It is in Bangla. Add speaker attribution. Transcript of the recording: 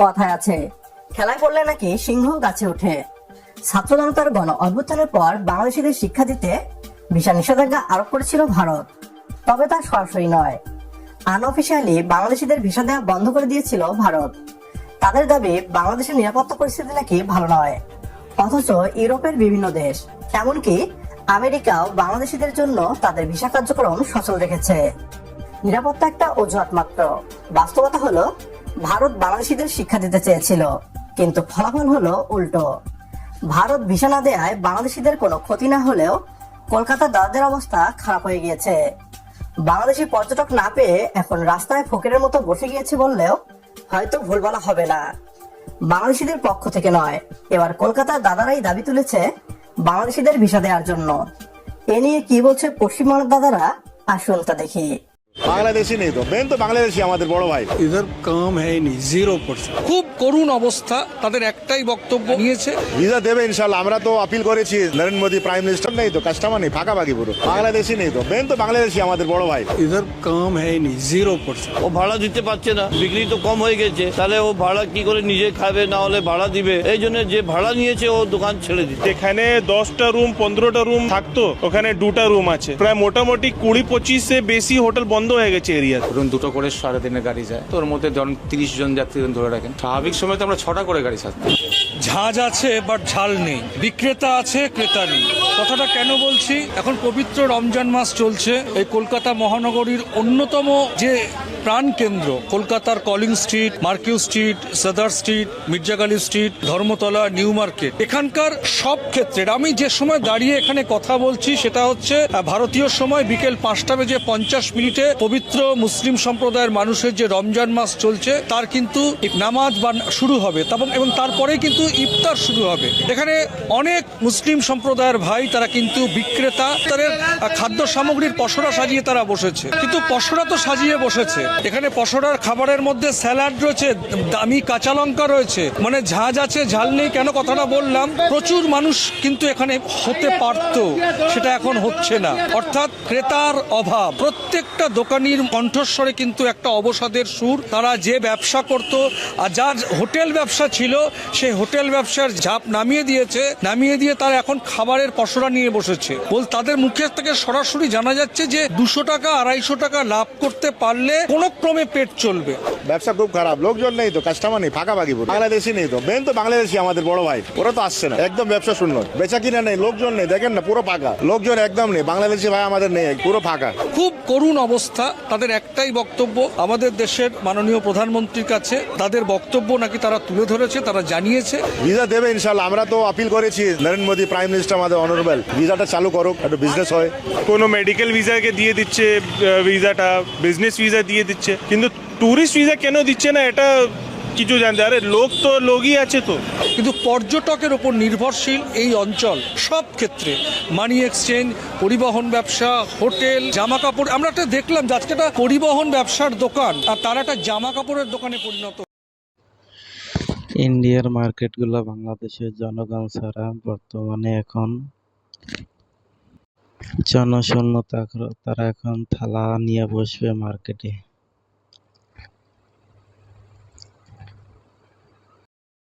Speaker 1: কথায় আছে। খেলায় পড়লে নাকি সিংহ গাছে ওঠে। ছাত্র জনতার গণ অভ্যুত্থানের পর বাংলাদেশিদের শিক্ষা দিতে ভিসা নিষেধাজ্ঞা আরোপ করেছিল ভারত। তবে তা সরাসরি নয়। আনঅফিসিয়ালি বাংলাদেশিদের ভিসা দেওয়া বন্ধ করে দিয়েছিল ভারত। তাদের দাবি, বাংলাদেশের নিরাপত্তা পরিস্থিতি নাকি ভালো নয়। অথচ ইউরোপের বিভিন্ন দেশ, এমনকি আমেরিকাও বাংলাদেশিদের জন্য তাদের ভিসা কার্যক্রম সচল রেখেছে। নিরাপত্তা একটা অজুহাত মাত্র। বাস্তবতা হলো ভারত বাংলাদেশিদের শিক্ষা দিতে চেয়েছিল, কিন্তু ফলাফল হলো উল্টো। ভারত ভিসা না দেয়ায় বাংলাদেশিদের কোনো ক্ষতি না হলেও কলকাতার দাদাদের অবস্থা খারাপ হয়ে গিয়েছে। বাংলাদেশি পর্যটক না পেয়ে এখন রাস্তায় ফকিরের মতো বসে গিয়েছে বললেও হয়তো ভুল বলা হবে না। বাংলাদেশিদের পক্ষ থেকে নয়, এবার কলকাতার দাদারাই দাবি তুলেছে বাংলাদেশিদের ভিসা দেওয়ার জন্য। এ নিয়ে কি বলছে পশ্চিমবঙ্গের দাদারা? আসুন তা দেখি।
Speaker 2: বাংলাদেশি নেই তো মেন তো বাংলাদেশি আমাদের বড় ভাই
Speaker 3: इधर काम है ही नहीं जीरो परसेंट খুব করুণ অবস্থা তাদের একটাই বক্তব্য নিয়েছে
Speaker 2: ভিসা দেবে ইনশাল্লাহ আমরা তো আপিল করেছি নরেন্দ্র মোদী প্রাইম মিনিস্টার নেই তো কাস্টমার নেই ফাঁকা বাকি পুরো বাংলাদেশি নেই তো মেন তো বাংলাদেশি আমাদের বড় ভাই
Speaker 3: इधर काम है ही नहीं जीरो परसेंट
Speaker 4: ও ভাড়া দিতে পারছে না বিক্রি তো কম হয়ে গেছে তাহলে ও ভাড়া কি করে নিজে খাবে না হলে ভাড়া দিবে এই জন্য যে ভাড়া নিয়েছে ও দোকান ছেড়ে দিচ্ছে
Speaker 5: যেখানে দশটা রুম পনেরোটা রুম থাকতো ওখানে দুটা রুম আছে প্রায় মোটামুটি কুড়ি পঁচিশে বেশি হোটেল বন্ধ হয়ে গেছে এরিয়া।
Speaker 6: ধরুন দুটো করে সাড়ে দিনে গাড়ি যায় তোর মধ্যে ধরুন তিরিশ জন যাত্রী ধরে রাখেন। স্বাভাবিক সময় তো আমরা ছটা করে গাড়ি ছাড়তাম।
Speaker 3: ঝাঁজ আছে বাট ঝাল নেই। বিক্রেতা আছে ক্রেতা নেই। কথাটা কেন বলছি? এখন পবিত্র রমজান মাস চলছে। এই কলকাতা মহানগরীর অন্যতম যে প্রাণ কেন্দ্র কলকাতার College Street Marquis Street Sudder Street Mirza Ghalib Street Dharmatala New Market. এখানকার সব ক্ষেত্রে আমি যে সময় দাঁড়িয়ে এখানে কথা বলছি সেটা হচ্ছে ভারতীয় সময় বিকেল পাঁচটা বেজে পঞ্চাশ মিনিটে পবিত্র মুসলিম সম্প্রদায়ের মানুষের যে রমজান মাস চলছে, তার কিন্তু নামাজ শুরু হবে, এবং তারপরেই কিন্তু ইফতার শুরু হবে। এখানে অনেক মুসলিম সম্প্রদায়ের ভাই, তারা কিন্তু বিক্রেতা, তাদের খাদ্য সামগ্রীর পসরা সাজিয়ে তারা বসেছে। কিন্তু পসরা তো সাজিয়ে বসেছে। এখানে পসরার খাবারের মধ্যে স্যালাড রয়েছে, দামি কাঁচা লঙ্কা রয়েছে। মানে ঝাঁজ আছে, ঝাল নেই, কেন কথাটা বললাম? প্রচুর মানুষ কিন্তু এখানে হতে পারত, সেটা এখন হচ্ছে না। অর্থাৎ ক্রেতার অভাব। প্রত্যেকটা দোকানির কণ্ঠস্বরে কিন্তু একটা অবসাদের সুর। তারা যে ব্যবসা করত আর যার হোটেল ব্যবসা ছিল সেই হোটেল ব্যবসার ঝাপ নামিয়ে দিয়েছে। নামিয়ে দিয়ে তারা এখন খাবারের পসরা নিয়ে বসেছে। বল তাদের মুখের থেকে সরাসরি জানা যাচ্ছে যে দুশো টাকা আড়াইশো টাকা লাভ করতে পারলে কোনো ক্রমে পেট চলবে।
Speaker 2: ব্যবসা খুব খারাপ লোকজন নেই তো কাস্টমার নেই ফাঁকা পুরো বাংলাদেশি নেই তো মেন তো বাংলাদেশি আমাদের বড় ভাই। ওরা তো আসছে না একদম ব্যবসা শূন্য। বেচা কিনা নেই লোকজন নেই দেখেন না পুরো ফাঁকা। লোকজন একদম নেই বাংলাদেশি ভাই আমাদের নেই পুরো ফাঁকা।
Speaker 3: খুব করুণ অবস্থা। তাদের একটাই বক্তব্য আমাদের দেশের মাননীয় প্রধানমন্ত্রীর কাছে তাদের বক্তব্য নাকি তারা তুলে ধরেছে তারা জানিয়েছে।
Speaker 2: ভিসা দেবে ইনশাল্লাহ আমরা তো আপিল করেছি। নরেন্দ্র মোদী প্রাইম মিনিস্টার আমাদের অনারেবল ভিসাটা চালু করুক একটা বিজনেস হয়।
Speaker 5: কোনো মেডিকেল ভিসাকে দিয়ে দিচ্ছে ভিসাটা বিজনেস ভিসা দিয়ে দিচ্ছে কিন্তু ট্যুরিস্ট ভিসা কেন দিচ্ছে না? এটা কিছু জানতে আরে লোক তো লোকই আছে তো।
Speaker 3: কিন্তু পর্যটকের ওপর নির্ভরশীল এই অঞ্চল সব ক্ষেত্রে। মানি এক্সচেঞ্জ পরিবহন ব্যবসা হোটেল জামা কাপড় আমরা একটা দেখলাম যে আজকে একটা পরিবহন ব্যবসার দোকান আর তারা একটা জামা কাপড়ের দোকানে পরিণত।
Speaker 7: ইন্ডিয়ার মার্কেটগুলো বাংলাদেশের জনগণ ছাড়া বর্তমানে এখন জনশূন্য তারা এখন থালা নিয়ে বসবে মার্কেটে।